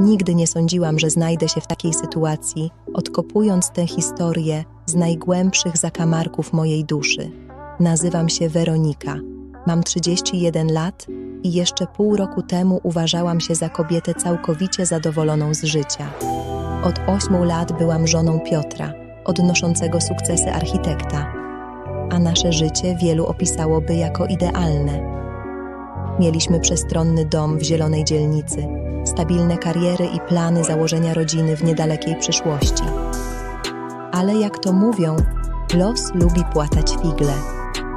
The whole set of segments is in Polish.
Nigdy nie sądziłam, że znajdę się w takiej sytuacji, odkopując tę historię z najgłębszych zakamarków mojej duszy. Nazywam się Weronika. Mam 31 lat i jeszcze pół roku temu uważałam się za kobietę całkowicie zadowoloną z życia. Od 8 lat byłam żoną Piotra, odnoszącego sukcesy architekta, a nasze życie wielu opisałoby jako idealne. Mieliśmy przestronny dom w zielonej dzielnicy, stabilne kariery i plany założenia rodziny w niedalekiej przyszłości. Ale jak to mówią, los lubi płatać figle.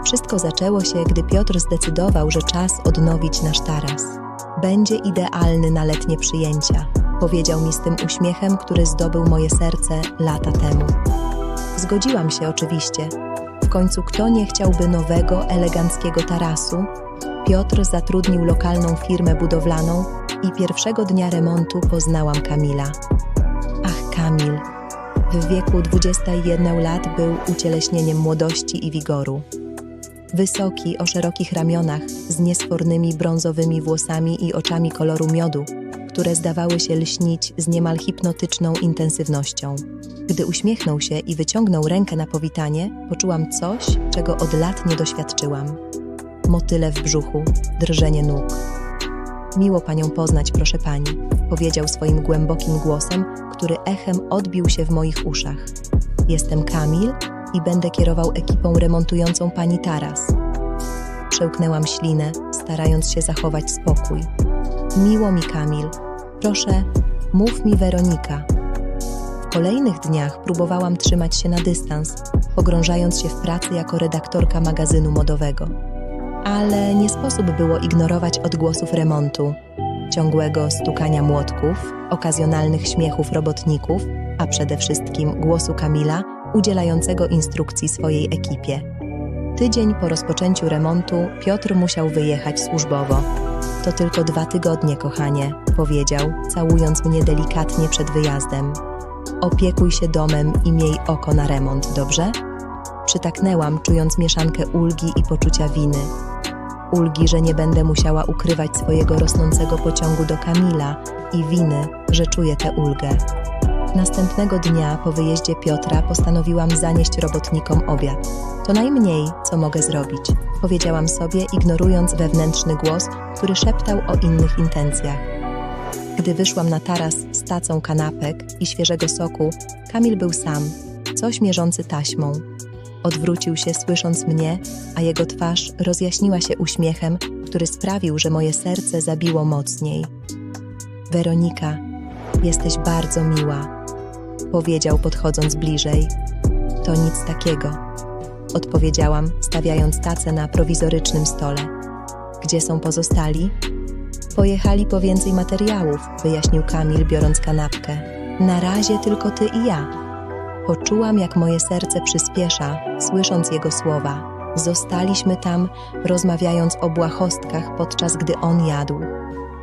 Wszystko zaczęło się, gdy Piotr zdecydował, że czas odnowić nasz taras. Będzie idealny na letnie przyjęcia, powiedział mi z tym uśmiechem, który zdobył moje serce lata temu. Zgodziłam się oczywiście. W końcu kto nie chciałby nowego, eleganckiego tarasu? Piotr zatrudnił lokalną firmę budowlaną i pierwszego dnia remontu poznałam Kamila. Ach, Kamil. W wieku 21 lat był ucieleśnieniem młodości i wigoru. Wysoki, o szerokich ramionach, z niesfornymi brązowymi włosami i oczami koloru miodu, które zdawały się lśnić z niemal hipnotyczną intensywnością. Gdy uśmiechnął się i wyciągnął rękę na powitanie, poczułam coś, czego od lat nie doświadczyłam. Motyle w brzuchu, drżenie nóg. Miło panią poznać, proszę pani, powiedział swoim głębokim głosem, który echem odbił się w moich uszach. Jestem Kamil i będę kierował ekipą remontującą pani taras. Przełknęłam ślinę, starając się zachować spokój. Miło mi, Kamil. Proszę, mów mi Weronika. W kolejnych dniach próbowałam trzymać się na dystans, pogrążając się w pracy jako redaktorka magazynu modowego. Ale nie sposób było ignorować odgłosów remontu, ciągłego stukania młotków, okazjonalnych śmiechów robotników, a przede wszystkim głosu Kamila, udzielającego instrukcji swojej ekipie. Tydzień po rozpoczęciu remontu Piotr musiał wyjechać służbowo. To tylko dwa tygodnie, kochanie, powiedział, całując mnie delikatnie przed wyjazdem. Opiekuj się domem i miej oko na remont, dobrze? Przytaknęłam, czując mieszankę ulgi i poczucia winy. Ulgi, że nie będę musiała ukrywać swojego rosnącego pociągu do Kamila i winy, że czuję tę ulgę. Następnego dnia po wyjeździe Piotra postanowiłam zanieść robotnikom obiad. To najmniej, co mogę zrobić, powiedziałam sobie, ignorując wewnętrzny głos, który szeptał o innych intencjach. Gdy wyszłam na taras z tacą kanapek i świeżego soku, Kamil był sam, coś mierzący taśmą. Odwrócił się, słysząc mnie, a jego twarz rozjaśniła się uśmiechem, który sprawił, że moje serce zabiło mocniej. Weronika, jesteś bardzo miła, powiedział, podchodząc bliżej. To nic takiego, odpowiedziałam, stawiając tacę na prowizorycznym stole. Gdzie są pozostali? Pojechali po więcej materiałów, wyjaśnił Kamil, biorąc kanapkę. Na razie tylko ty i ja. Poczułam, jak moje serce przyspiesza, słysząc jego słowa. Zostaliśmy tam, rozmawiając o błahostkach, podczas gdy on jadł.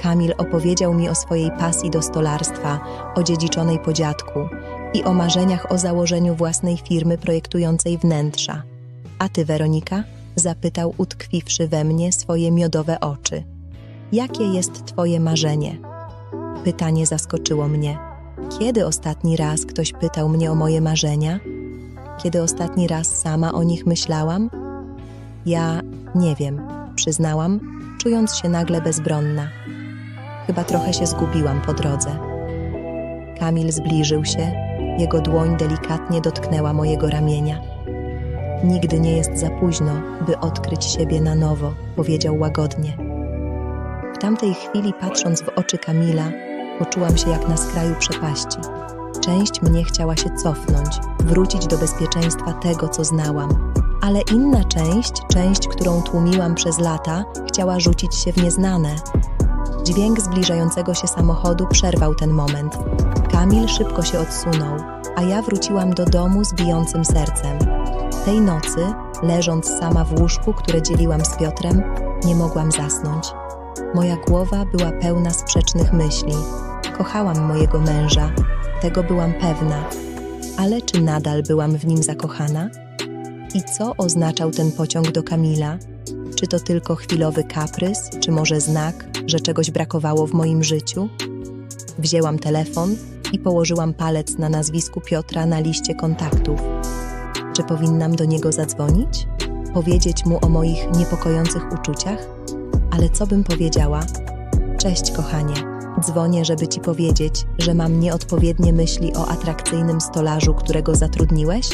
Kamil opowiedział mi o swojej pasji do stolarstwa, o dziedziczonej po dziadku i o marzeniach o założeniu własnej firmy projektującej wnętrza. A ty, Weronika? zapytał, utkwiwszy we mnie swoje miodowe oczy. Jakie jest twoje marzenie? Pytanie zaskoczyło mnie. Kiedy ostatni raz ktoś pytał mnie o moje marzenia? Kiedy ostatni raz sama o nich myślałam? Ja nie wiem, przyznałam, czując się nagle bezbronna. Chyba trochę się zgubiłam po drodze. Kamil zbliżył się, jego dłoń delikatnie dotknęła mojego ramienia. Nigdy nie jest za późno, by odkryć siebie na nowo, powiedział łagodnie. W tamtej chwili, patrząc w oczy Kamila, poczułam się jak na skraju przepaści. Część mnie chciała się cofnąć, wrócić do bezpieczeństwa tego, co znałam. Ale inna część, część, którą tłumiłam przez lata, chciała rzucić się w nieznane. Dźwięk zbliżającego się samochodu przerwał ten moment. Kamil szybko się odsunął, a ja wróciłam do domu z bijącym sercem. Tej nocy, leżąc sama w łóżku, które dzieliłam z Piotrem, nie mogłam zasnąć. Moja głowa była pełna sprzecznych myśli. Kochałam mojego męża, tego byłam pewna, ale czy nadal byłam w nim zakochana? I co oznaczał ten pociąg do Kamila? Czy to tylko chwilowy kaprys, czy może znak, że czegoś brakowało w moim życiu? Wzięłam telefon i położyłam palec na nazwisku Piotra na liście kontaktów. Czy powinnam do niego zadzwonić? Powiedzieć mu o moich niepokojących uczuciach? Ale co bym powiedziała? Cześć, kochanie. Dzwonię, żeby ci powiedzieć, że mam nieodpowiednie myśli o atrakcyjnym stolarzu, którego zatrudniłeś?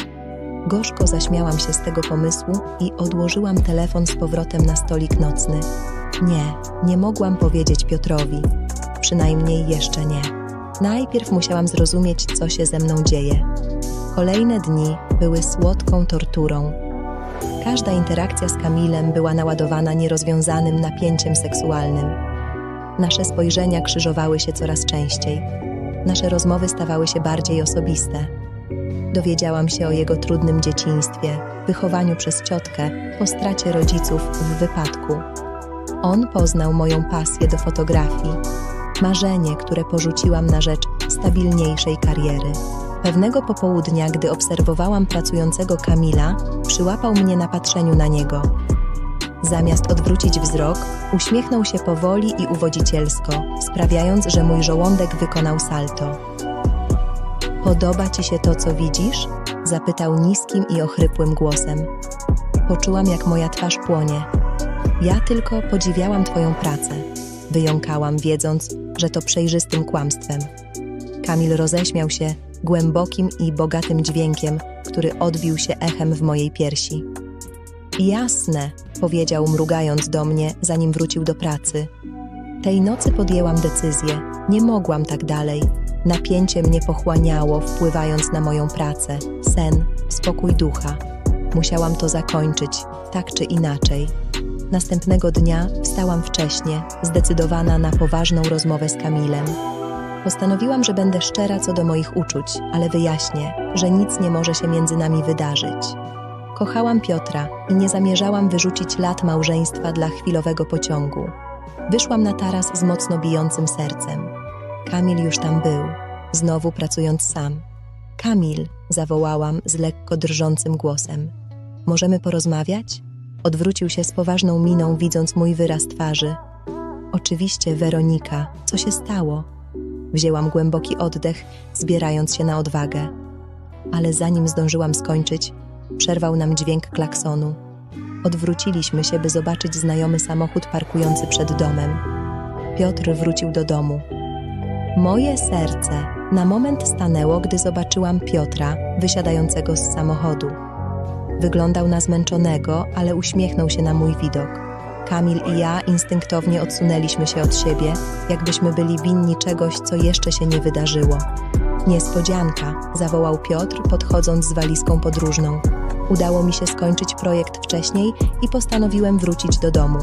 Gorzko zaśmiałam się z tego pomysłu i odłożyłam telefon z powrotem na stolik nocny. Nie, nie mogłam powiedzieć Piotrowi. Przynajmniej jeszcze nie. Najpierw musiałam zrozumieć, co się ze mną dzieje. Kolejne dni były słodką torturą. Każda interakcja z Kamilem była naładowana nierozwiązanym napięciem seksualnym. Nasze spojrzenia krzyżowały się coraz częściej. Nasze rozmowy stawały się bardziej osobiste. Dowiedziałam się o jego trudnym dzieciństwie, wychowaniu przez ciotkę, po stracie rodziców w wypadku. On poznał moją pasję do fotografii, marzenie, które porzuciłam na rzecz stabilniejszej kariery. Pewnego popołudnia, gdy obserwowałam pracującego Kamila, przyłapał mnie na patrzeniu na niego. Zamiast odwrócić wzrok, uśmiechnął się powoli i uwodzicielsko, sprawiając, że mój żołądek wykonał salto. Podoba ci się to, co widzisz? Zapytał niskim i ochrypłym głosem. Poczułam, jak moja twarz płonie. Ja tylko podziwiałam Twoją pracę. Wyjąkałam, wiedząc, że to przejrzystym kłamstwem. Kamil roześmiał się głębokim i bogatym dźwiękiem, który odbił się echem w mojej piersi. Jasne, powiedział, mrugając do mnie, zanim wrócił do pracy. Tej nocy podjęłam decyzję. Nie mogłam tak dalej. Napięcie mnie pochłaniało, wpływając na moją pracę, sen, spokój ducha. Musiałam to zakończyć, tak czy inaczej. Następnego dnia wstałam wcześnie, zdecydowana na poważną rozmowę z Kamilem. Postanowiłam, że będę szczera co do moich uczuć, ale wyjaśnię, że nic nie może się między nami wydarzyć. Kochałam Piotra i nie zamierzałam wyrzucić lat małżeństwa dla chwilowego pociągu. Wyszłam na taras z mocno bijącym sercem. Kamil już tam był, znowu pracując sam. Kamil, zawołałam z lekko drżącym głosem. Możemy porozmawiać? Odwrócił się z poważną miną, widząc mój wyraz twarzy. Oczywiście, Weronika, co się stało? Wzięłam głęboki oddech, zbierając się na odwagę. Ale zanim zdążyłam skończyć, przerwał nam dźwięk klaksonu. Odwróciliśmy się, by zobaczyć znajomy samochód parkujący przed domem. Piotr wrócił do domu. Moje serce na moment stanęło, gdy zobaczyłam Piotra wysiadającego z samochodu. Wyglądał na zmęczonego, ale uśmiechnął się na mój widok. Kamil i ja instynktownie odsunęliśmy się od siebie, jakbyśmy byli winni czegoś, co jeszcze się nie wydarzyło. Niespodzianka, zawołał Piotr, podchodząc z walizką podróżną. Udało mi się skończyć projekt wcześniej i postanowiłem wrócić do domu.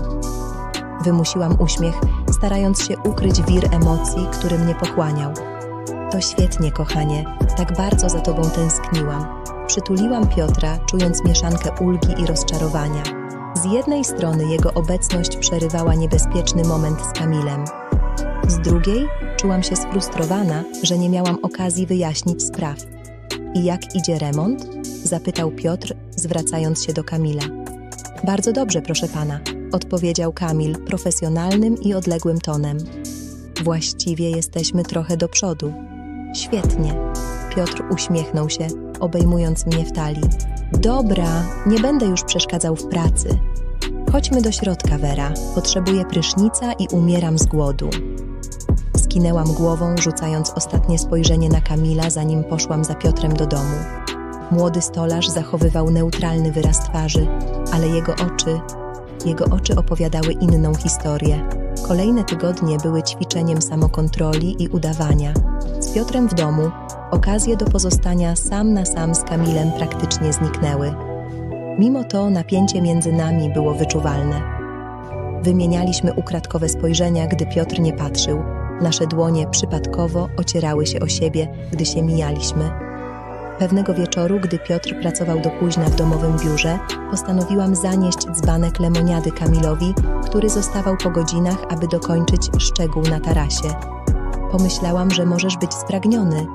Wymusiłam uśmiech, starając się ukryć wir emocji, który mnie pochłaniał. To świetnie, kochanie, tak bardzo za tobą tęskniłam. Przytuliłam Piotra, czując mieszankę ulgi i rozczarowania. Z jednej strony jego obecność przerywała niebezpieczny moment z Kamilem. Z drugiej czułam się sfrustrowana, że nie miałam okazji wyjaśnić spraw. I jak idzie remont? Zapytał Piotr, zwracając się do Kamila. Bardzo dobrze, proszę pana, odpowiedział Kamil profesjonalnym i odległym tonem. Właściwie jesteśmy trochę do przodu. Świetnie. Piotr uśmiechnął się, obejmując mnie w talii. Dobra, nie będę już przeszkadzał w pracy. Chodźmy do środka, Wera. Potrzebuję prysznica i umieram z głodu. Skinęłam głową, rzucając ostatnie spojrzenie na Kamila, zanim poszłam za Piotrem do domu. Młody stolarz zachowywał neutralny wyraz twarzy, ale jego oczy, jego oczy opowiadały inną historię. Kolejne tygodnie były ćwiczeniem samokontroli i udawania. Z Piotrem w domu okazje do pozostania sam na sam z Kamilem praktycznie zniknęły. Mimo to napięcie między nami było wyczuwalne. Wymienialiśmy ukradkowe spojrzenia, gdy Piotr nie patrzył. Nasze dłonie przypadkowo ocierały się o siebie, gdy się mijaliśmy. Pewnego wieczoru, gdy Piotr pracował do późna w domowym biurze, postanowiłam zanieść dzbanek lemoniady Kamilowi, który zostawał po godzinach, aby dokończyć szczegół na tarasie. Pomyślałam, że możesz być spragniony,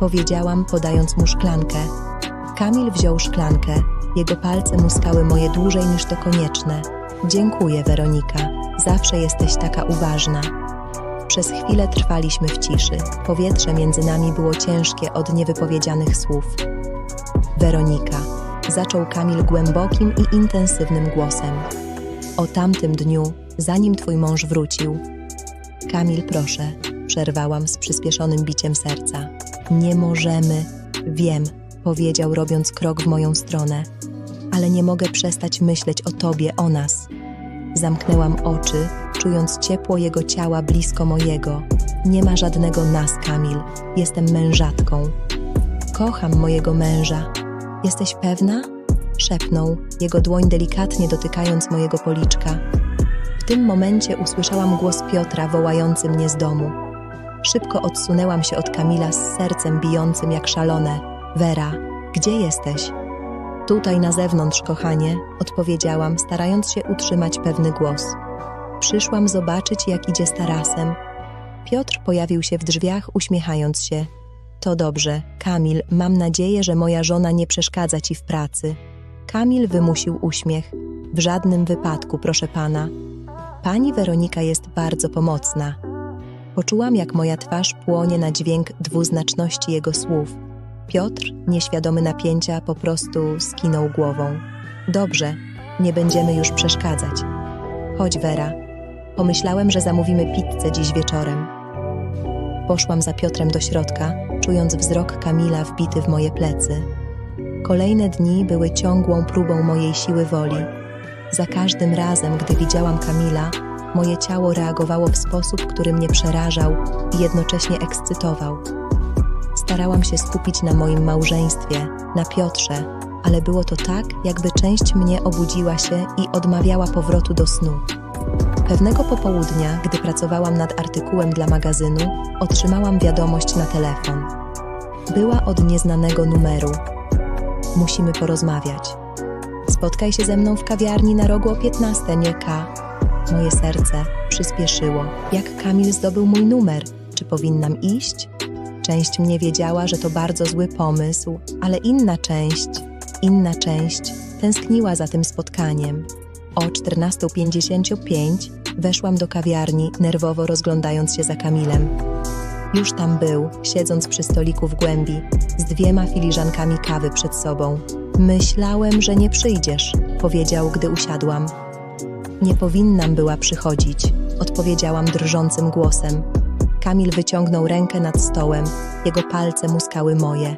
powiedziałam, podając mu szklankę. Kamil wziął szklankę. Jego palce muskały moje dłużej niż to konieczne. Dziękuję, Weronika. Zawsze jesteś taka uważna. Przez chwilę trwaliśmy w ciszy. Powietrze między nami było ciężkie od niewypowiedzianych słów. Weronika, zaczął Kamil głębokim i intensywnym głosem. O tamtym dniu, zanim twój mąż wrócił. Kamil, proszę, przerwałam z przyspieszonym biciem serca. Nie możemy, wiem, powiedział, robiąc krok w moją stronę, ale nie mogę przestać myśleć o tobie, o nas. Zamknęłam oczy, czując ciepło jego ciała blisko mojego. Nie ma żadnego nas, Kamil. Jestem mężatką. Kocham mojego męża. Jesteś pewna? Szepnął, jego dłoń delikatnie dotykając mojego policzka. W tym momencie usłyszałam głos Piotra wołający mnie z domu. Szybko odsunęłam się od Kamila z sercem bijącym jak szalone. Wera, gdzie jesteś? Tutaj na zewnątrz, kochanie, odpowiedziałam, starając się utrzymać pewny głos. Przyszłam zobaczyć, jak idzie z tarasem. Piotr pojawił się w drzwiach, uśmiechając się. To dobrze, Kamil, mam nadzieję, że moja żona nie przeszkadza ci w pracy. Kamil wymusił uśmiech. W żadnym wypadku, proszę pana. Pani Weronika jest bardzo pomocna. Poczułam, jak moja twarz płonie na dźwięk dwuznaczności jego słów. Piotr, nieświadomy napięcia, po prostu skinął głową. Dobrze, nie będziemy już przeszkadzać. Chodź, Wera. Pomyślałem, że zamówimy pizzę dziś wieczorem. Poszłam za Piotrem do środka, czując wzrok Kamila wbity w moje plecy. Kolejne dni były ciągłą próbą mojej siły woli. Za każdym razem, gdy widziałam Kamila, moje ciało reagowało w sposób, który mnie przerażał i jednocześnie ekscytował. Starałam się skupić na moim małżeństwie, na Piotrze, ale było to tak, jakby część mnie obudziła się i odmawiała powrotu do snu. Pewnego popołudnia, gdy pracowałam nad artykułem dla magazynu, otrzymałam wiadomość na telefon. Była od nieznanego numeru. Musimy porozmawiać. Spotkaj się ze mną w kawiarni na rogu o 15, nie K. Moje serce przyspieszyło. Jak Kamil zdobył mój numer? Czy powinnam iść? Część mnie wiedziała, że to bardzo zły pomysł, ale inna część, inna część tęskniła za tym spotkaniem. O 14.55 weszłam do kawiarni, nerwowo rozglądając się za Kamilem. Już tam był, siedząc przy stoliku w głębi, z dwiema filiżankami kawy przed sobą. Myślałem, że nie przyjdziesz, powiedział, gdy usiadłam. Nie powinnam była przychodzić, odpowiedziałam drżącym głosem. Kamil wyciągnął rękę nad stołem, jego palce muskały moje.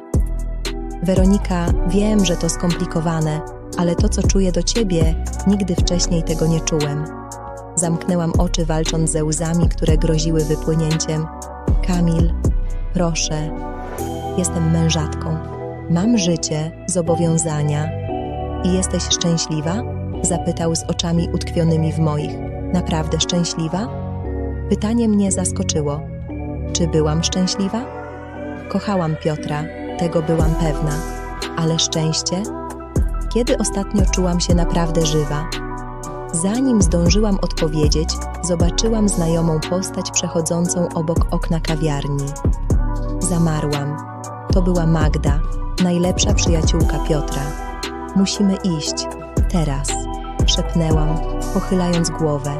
Weronika, wiem, że to skomplikowane, ale to, co czuję do ciebie, nigdy wcześniej tego nie czułem. Zamknęłam oczy, walcząc ze łzami, które groziły wypłynięciem. Kamil, proszę, jestem mężatką. Mam życie, zobowiązania. I jesteś szczęśliwa? Zapytał z oczami utkwionymi w moich. Naprawdę szczęśliwa? Pytanie mnie zaskoczyło. Czy byłam szczęśliwa? Kochałam Piotra, tego byłam pewna. Ale szczęście? Kiedy ostatnio czułam się naprawdę żywa? Zanim zdążyłam odpowiedzieć, zobaczyłam znajomą postać przechodzącą obok okna kawiarni. Zamarłam. To była Magda, najlepsza przyjaciółka Piotra. Musimy iść. Teraz. Szepnęłam, pochylając głowę.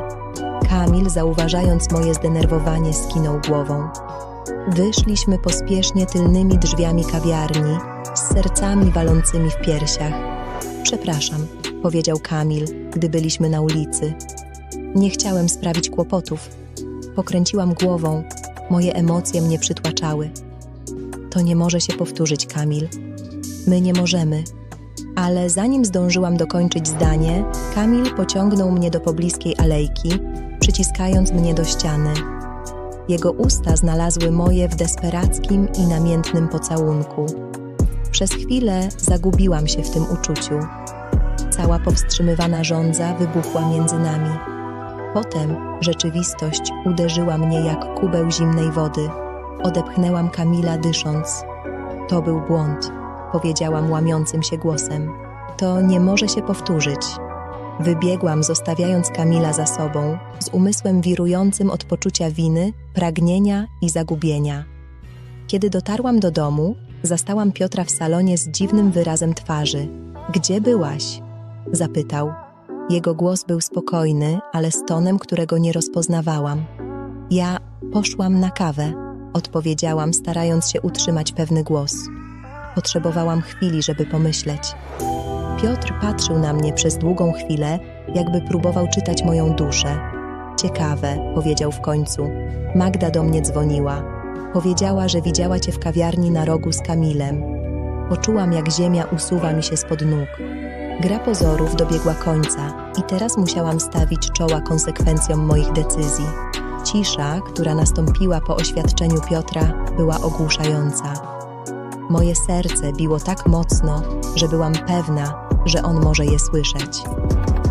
Kamil, zauważając moje zdenerwowanie, skinął głową. Wyszliśmy pospiesznie tylnymi drzwiami kawiarni, z sercami walącymi w piersiach. Przepraszam, powiedział Kamil, gdy byliśmy na ulicy. Nie chciałem sprawić kłopotów. Pokręciłam głową, moje emocje mnie przytłaczały. To nie może się powtórzyć, Kamil. My nie możemy. Ale zanim zdążyłam dokończyć zdanie, Kamil pociągnął mnie do pobliskiej alejki, przyciskając mnie do ściany. Jego usta znalazły moje w desperackim i namiętnym pocałunku. Przez chwilę zagubiłam się w tym uczuciu. Cała powstrzymywana żądza wybuchła między nami. Potem rzeczywistość uderzyła mnie jak kubeł zimnej wody. Odepchnęłam Kamila dysząc. To był błąd, powiedziałam łamiącym się głosem. To nie może się powtórzyć. Wybiegłam, zostawiając Kamila za sobą, z umysłem wirującym od poczucia winy, pragnienia i zagubienia. Kiedy dotarłam do domu, zastałam Piotra w salonie z dziwnym wyrazem twarzy. Gdzie byłaś? Zapytał. Jego głos był spokojny, ale z tonem, którego nie rozpoznawałam. Ja, Poszłam na kawę, odpowiedziałam, starając się utrzymać pewny głos. Potrzebowałam chwili, żeby pomyśleć. Piotr patrzył na mnie przez długą chwilę, jakby próbował czytać moją duszę. Ciekawe, powiedział w końcu. Magda do mnie dzwoniła. Powiedziała, że widziała cię w kawiarni na rogu z Kamilem. Poczułam, jak ziemia usuwa mi się spod nóg. Gra pozorów dobiegła końca i teraz musiałam stawić czoła konsekwencjom moich decyzji. Cisza, która nastąpiła po oświadczeniu Piotra, była ogłuszająca. Moje serce biło tak mocno, że byłam pewna, że on może je słyszeć.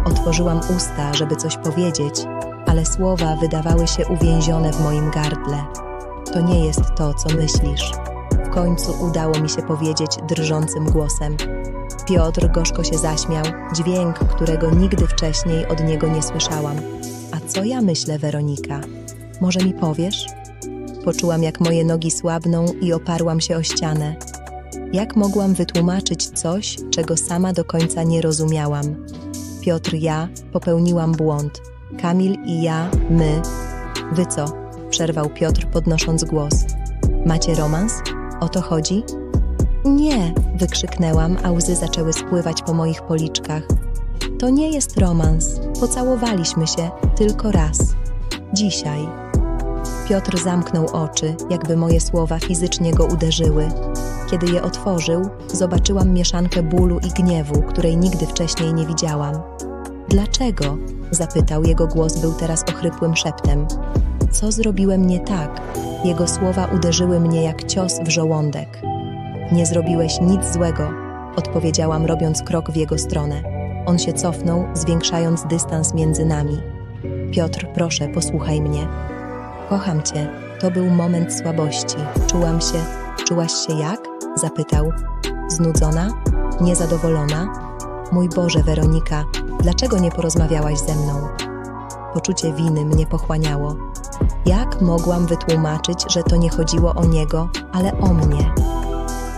Otworzyłam usta, żeby coś powiedzieć, ale słowa wydawały się uwięzione w moim gardle. To nie jest to, co myślisz. W końcu udało mi się powiedzieć drżącym głosem. Piotr gorzko się zaśmiał, dźwięk, którego nigdy wcześniej od niego nie słyszałam. A co ja myślę, Weronika? Może mi powiesz? Poczułam, jak moje nogi słabną i oparłam się o ścianę. Jak mogłam wytłumaczyć coś, czego sama do końca nie rozumiałam? Piotr, ja popełniłam błąd. Kamil i ja, my. Wy co? Przerwał Piotr, podnosząc głos. Macie romans? O to chodzi? Nie, wykrzyknęłam, a łzy zaczęły spływać po moich policzkach. To nie jest romans. Pocałowaliśmy się tylko raz. Dzisiaj. Piotr zamknął oczy, jakby moje słowa fizycznie go uderzyły. Kiedy je otworzył, zobaczyłam mieszankę bólu i gniewu, której nigdy wcześniej nie widziałam. Dlaczego? zapytał, jego głos był teraz ochrypłym szeptem. Co zrobiłem nie tak? Jego słowa uderzyły mnie jak cios w żołądek. Nie zrobiłeś nic złego, odpowiedziałam, robiąc krok w jego stronę. On się cofnął, zwiększając dystans między nami. Piotr, proszę, posłuchaj mnie. Kocham cię. To był moment słabości. Czułam się. Czułaś się jak? Zapytał. Znudzona? Niezadowolona? Mój Boże, Weronika, dlaczego nie porozmawiałaś ze mną? Poczucie winy mnie pochłaniało. Jak mogłam wytłumaczyć, że to nie chodziło o niego, ale o mnie?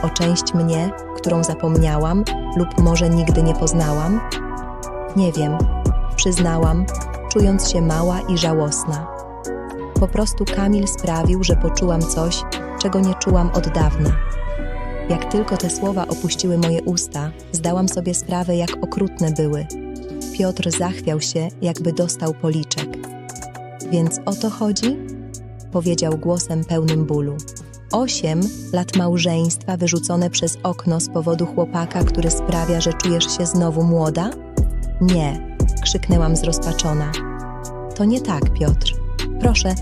O część mnie, którą zapomniałam lub może nigdy nie poznałam? Nie wiem, przyznałam, czując się mała i żałosna. Po prostu Kamil sprawił, że poczułam coś, czego nie czułam od dawna. Jak tylko te słowa opuściły moje usta, zdałam sobie sprawę, jak okrutne były. Piotr zachwiał się, jakby dostał policzek. Więc o to chodzi? Powiedział głosem pełnym bólu. Osiem lat małżeństwa wyrzucone przez okno z powodu chłopaka, który sprawia, że czujesz się znowu młoda? Nie, krzyknęłam zrozpaczona. To nie tak, Piotr. Proszę,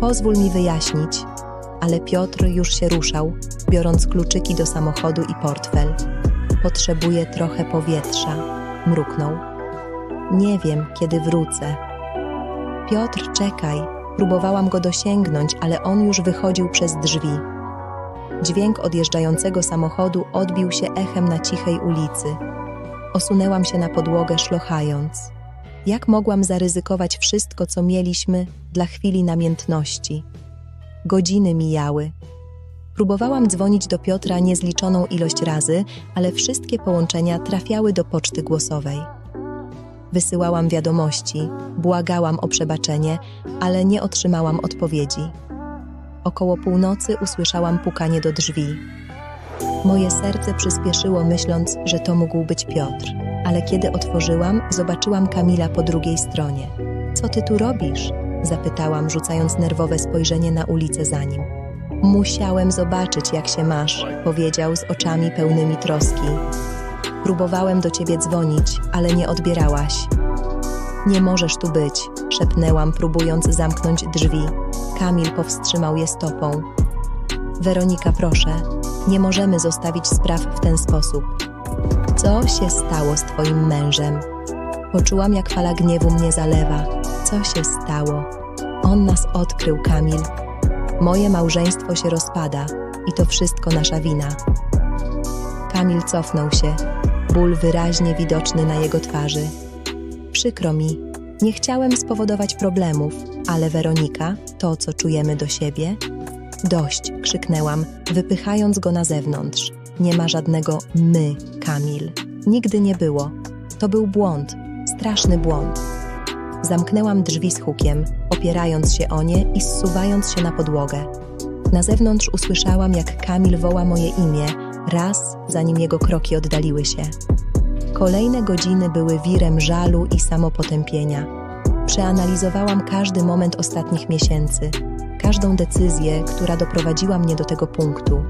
pozwól mi wyjaśnić. Ale Piotr już się ruszał, biorąc kluczyki do samochodu i portfel. Potrzebuję trochę powietrza, mruknął. Nie wiem, kiedy wrócę. Piotr, czekaj. Próbowałam go dosięgnąć, ale on już wychodził przez drzwi. Dźwięk odjeżdżającego samochodu odbił się echem na cichej ulicy. Osunęłam się na podłogę, szlochając. Jak mogłam zaryzykować wszystko, co mieliśmy, dla chwili namiętności? Godziny mijały. Próbowałam dzwonić do Piotra niezliczoną ilość razy, ale wszystkie połączenia trafiały do poczty głosowej. Wysyłałam wiadomości, błagałam o przebaczenie, ale nie otrzymałam odpowiedzi. Około północy usłyszałam pukanie do drzwi. Moje serce przyspieszyło, myśląc, że to mógł być Piotr, ale kiedy otworzyłam, zobaczyłam Kamila po drugiej stronie. Co ty tu robisz? zapytałam, rzucając nerwowe spojrzenie na ulicę za nim. Musiałem zobaczyć, jak się masz, powiedział z oczami pełnymi troski. Próbowałem do ciebie dzwonić, ale nie odbierałaś. Nie możesz tu być, szepnęłam, próbując zamknąć drzwi. Kamil powstrzymał je stopą. Weronika, proszę, nie możemy zostawić spraw w ten sposób. Co się stało z twoim mężem? Poczułam, jak fala gniewu mnie zalewa. Co się stało? On nas odkrył, Kamil. Moje małżeństwo się rozpada i to wszystko nasza wina. Kamil cofnął się, ból wyraźnie widoczny na jego twarzy. Przykro mi, nie chciałem spowodować problemów, ale Weronika, to co czujemy do siebie. Dość, krzyknęłam, wypychając go na zewnątrz. Nie ma żadnego my, Kamil. Nigdy nie było. To był błąd, straszny błąd. Zamknęłam drzwi z hukiem, opierając się o nie i zsuwając się na podłogę. Na zewnątrz usłyszałam, jak Kamil woła moje imię, raz zanim jego kroki oddaliły się. Kolejne godziny były wirem żalu i samopotępienia. Przeanalizowałam każdy moment ostatnich miesięcy, każdą decyzję, która doprowadziła mnie do tego punktu.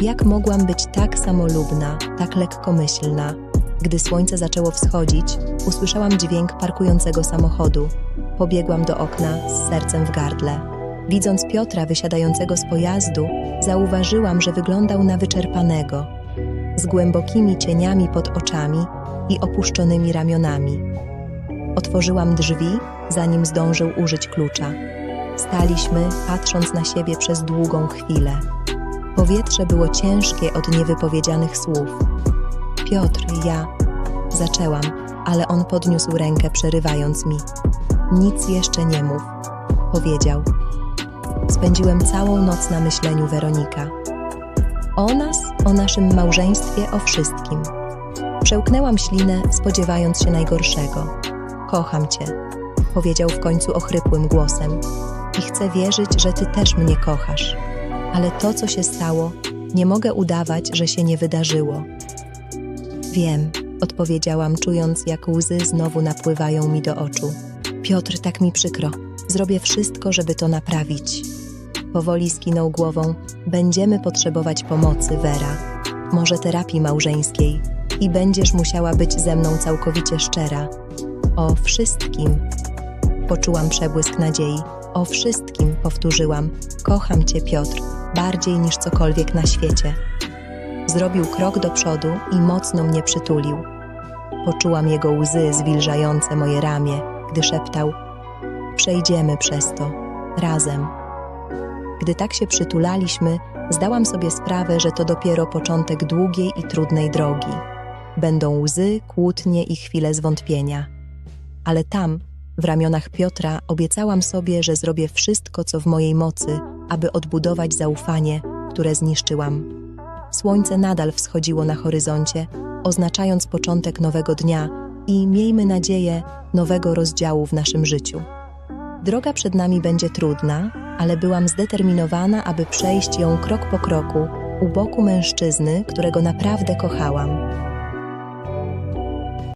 Jak mogłam być tak samolubna, tak lekkomyślna? Gdy słońce zaczęło wschodzić, usłyszałam dźwięk parkującego samochodu. Pobiegłam do okna z sercem w gardle. Widząc Piotra wysiadającego z pojazdu, zauważyłam, że wyglądał na wyczerpanego, z głębokimi cieniami pod oczami i opuszczonymi ramionami. Otworzyłam drzwi, zanim zdążył użyć klucza. Staliśmy, patrząc na siebie przez długą chwilę. Powietrze było ciężkie od niewypowiedzianych słów. Piotr, ja. Zaczęłam, ale on podniósł rękę, przerywając mi. Nic jeszcze nie mów, powiedział. Spędziłem całą noc na myśleniu Weronika. O nas, o naszym małżeństwie, o wszystkim. Przełknęłam ślinę, spodziewając się najgorszego. Kocham cię, powiedział w końcu ochrypłym głosem. I chcę wierzyć, że ty też mnie kochasz. Ale to, co się stało, nie mogę udawać, że się nie wydarzyło. Wiem, odpowiedziałam, czując, jak łzy znowu napływają mi do oczu. Piotr, tak mi przykro. Zrobię wszystko, żeby to naprawić. Powoli skinął głową. Będziemy potrzebować pomocy, Wera. Może terapii małżeńskiej. I będziesz musiała być ze mną całkowicie szczera. O wszystkim. Poczułam przebłysk nadziei. O wszystkim, powtórzyłam. Kocham cię, Piotr, bardziej niż cokolwiek na świecie. Zrobił krok do przodu i mocno mnie przytulił. Poczułam jego łzy zwilżające moje ramię, gdy szeptał: Przejdziemy przez to, razem. Gdy tak się przytulaliśmy, zdałam sobie sprawę, że to dopiero początek długiej i trudnej drogi. Będą łzy, kłótnie i chwile zwątpienia. Ale tam, w ramionach Piotra, obiecałam sobie, że zrobię wszystko, co w mojej mocy, aby odbudować zaufanie, które zniszczyłam. Słońce nadal wschodziło na horyzoncie, oznaczając początek nowego dnia i, miejmy nadzieję, nowego rozdziału w naszym życiu. Droga przed nami będzie trudna, ale byłam zdeterminowana, aby przejść ją krok po kroku u boku mężczyzny, którego naprawdę kochałam.